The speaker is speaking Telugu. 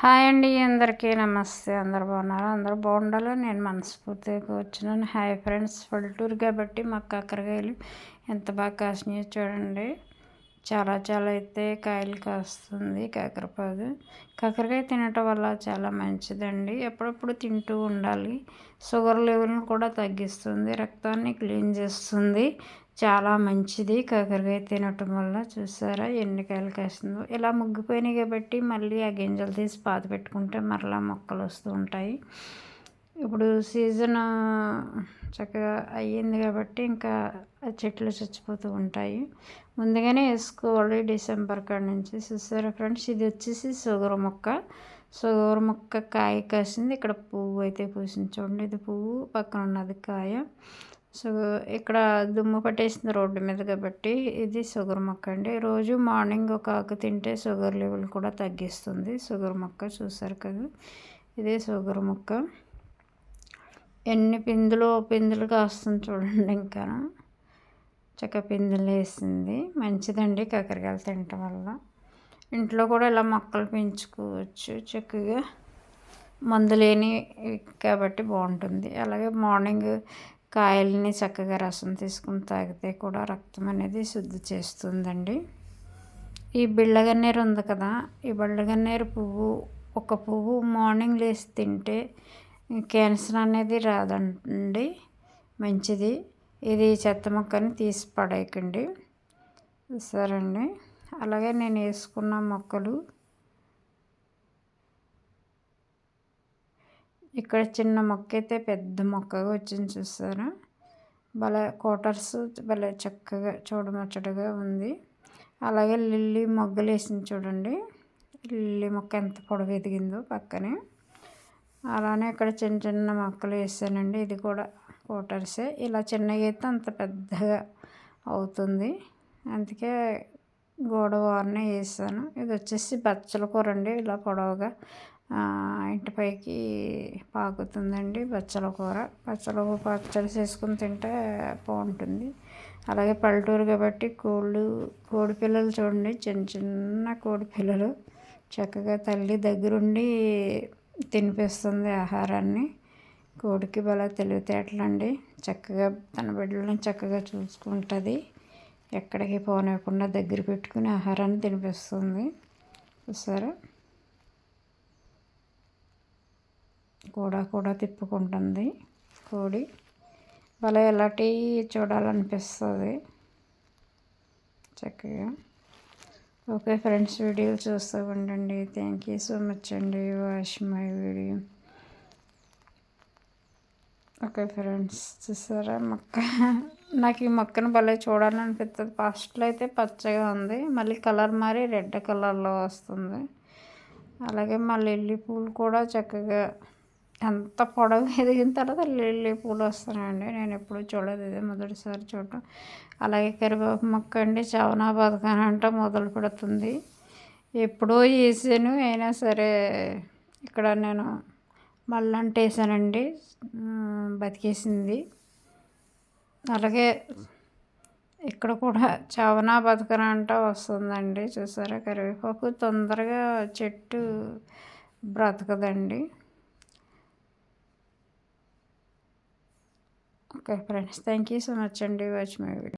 హాయ్ అండి అందరికీ నమస్తే. అందరు బాగున్నారు? అందరూ బాగుండాలి నేను మనస్ఫూర్తిగా వచ్చినాను హాయ్ ఫ్రెండ్స్ పల్లెటూరు కాబట్టి మా కాకరకాయలు ఎంత బాగా కాసినాయో చూడండి. చాలా చాలా అయితే కాయలు కాస్తుంది కాకరపాదు కాకరకాయ తినటం వల్ల చాలా మంచిదండి. ఎప్పుడప్పుడు తింటూ ఉండాలి. షుగర్ లెవెల్ని కూడా తగ్గిస్తుంది. రక్తాన్ని క్లీన్ చేస్తుంది. చాలా మంచిది. కాకరకాయ తినటం వల్ల చూసారా ఎన్ని కాయలు కాస్తుందో. ఇలా ముగ్గిపోయినాయి కాబట్టి మళ్ళీ ఆ గింజలు తీసి పాత పెట్టుకుంటే మరలా మొక్కలు వస్తూ ఉంటాయి. ఇప్పుడు సీజన్ చక్కగా అయ్యింది కాబట్టి ఇంకా చెట్లు చచ్చిపోతూ ఉంటాయి. ముందుగానే వేసుకోవాలి డిసెంబర్ కాడ నుంచి. చూసారా ఫ్రెండ్స్ ఇది వచ్చేసి షుగర్ మొక్క. షుగర్ మొక్క కాయ కాసింది. ఇక్కడ పువ్వు అయితే పూసింది చూడండి. ఇది పువ్వు పక్కన ఉన్నది కాయ. సో ఇక్కడ దుమ్ము పట్టేసింది రోడ్డు మీద కాబట్టి ఇది షుగర్ మొక్క అండి. రోజు మార్నింగ్ ఒక ఆకు తింటే షుగర్ లెవెల్ కూడా తగ్గిస్తుంది. షుగర్ మొక్క చూసారు కదా ఇదే షుగర్ మొక్క. ఎన్ని పిందులు పిందులు కాస్తుంది చూడండి ఇంకా. చక్క పిందులు వేసింది. మంచిదండి కాకరకాయలు తినటం వల్ల. ఇంట్లో కూడా ఇలా మొక్కలు పెంచుకోవచ్చు. చక్కగా మందు లేని కాబట్టి బాగుంటుంది. అలాగే మార్నింగ్ కాయల్ని చక్కగా రసం తీసుకుని తాగితే కూడా రక్తం అనేది శుద్ధి చేస్తుందండి. ఈ బిళ్ళగన్నేరు ఉంది కదా ఈ బిళ్ళగన్నేరు పువ్వు ఒక పువ్వు మార్నింగ్ లేసి తింటే క్యాన్సర్ అనేది రాదండి. మంచిది. ఇది చెత్త మొక్కని తీసి పడేయకండి. సరే అండి అలాగే నేను వేసుకున్న మొక్కలు ఇక్కడ చిన్న మొక్క అయితే పెద్ద మొక్కగా వచ్చింది చూస్తారా భలే కోటర్స్ భలే చక్కగా చూడముచ్చటగా ఉంది. అలాగే లిల్లీ మొగ్గలు వేసింది చూడండి. లిల్లీ మొక్క ఎంత పొడవు ఎదిగిందో పక్కనే. అలానే ఇక్కడ చిన్న చిన్న మొక్కలు వేసానండి. ఇది కూడా కోటర్సే ఇలా చిన్నగా అయితే అంత పెద్దగా అవుతుంది. అందుకే గోడ వారనే వేసాను. ఇది వచ్చేసి బచ్చల కూర అండి. ఇలా పొడవుగా ఇంటి పైకి పాకుతుందండి బచ్చల కూర. బచ్చల పచ్చడి చేసుకుని తింటే బాగుంటుంది. అలాగే పల్లెటూరు కాబట్టి కోళ్ళు కోడి పిల్లలు చూడండి చిన్న చిన్న కోడి పిల్లలు. చక్కగా తల్లి దగ్గరుండి తినిపిస్తుంది ఆహారాన్ని. కోడికి బాగా తెలివితేటలండి. చక్కగా తన బిడ్డలను చక్కగా చూసుకుంటుంది. ఎక్కడికి పోనివ్వకుండా దగ్గర పెట్టుకుని ఆహారాన్ని తినిపిస్తుంది. సరే కూడా కూడా తిప్పుకుంటుంది కోడి. భలే ఎలాంటి చూడాలనిపిస్తుంది. చక్కగా. ఓకే ఫ్రెండ్స్ వీడియోలు చూస్తూ ఉండండి. థ్యాంక్ యూ సో మచ్ అండి. Watch my video okay friends చూసారా? మొక్క. నాకు ఈ మొక్కను భలే చూడాలనిపిస్తుంది. ఫస్ట్లో అయితే పచ్చగా ఉంది. మళ్ళీ కలర్ మారి రెడ్ కలర్లో వస్తుంది. అలాగే మళ్ళీ లిల్లీ పూలు కూడా చక్కగా ఎంత పొడవు ఎదిగిన తర్వాత లిల్లీ పూలు వస్తున్నాయండి. నేను ఎప్పుడు చూడలేదు ఇదే మొదటిసారి చూడటం. అలాగే కరివేపు మొక్క అండి. చవనా బతకాని అంటే మొదలు పెడుతుంది. ఎప్పుడో వేసాను అయినా సరే ఇక్కడ నేను మళ్ళంట వేసానండి బతికేసింది. అలాగే ఇక్కడ కూడా చవనా బతకన అంట వస్తుందండి. చూసారా? కరివేపాకు తొందరగా చెట్టు బ్రతకదండి. Okay friends. Thank you so much అండి. Watch my video.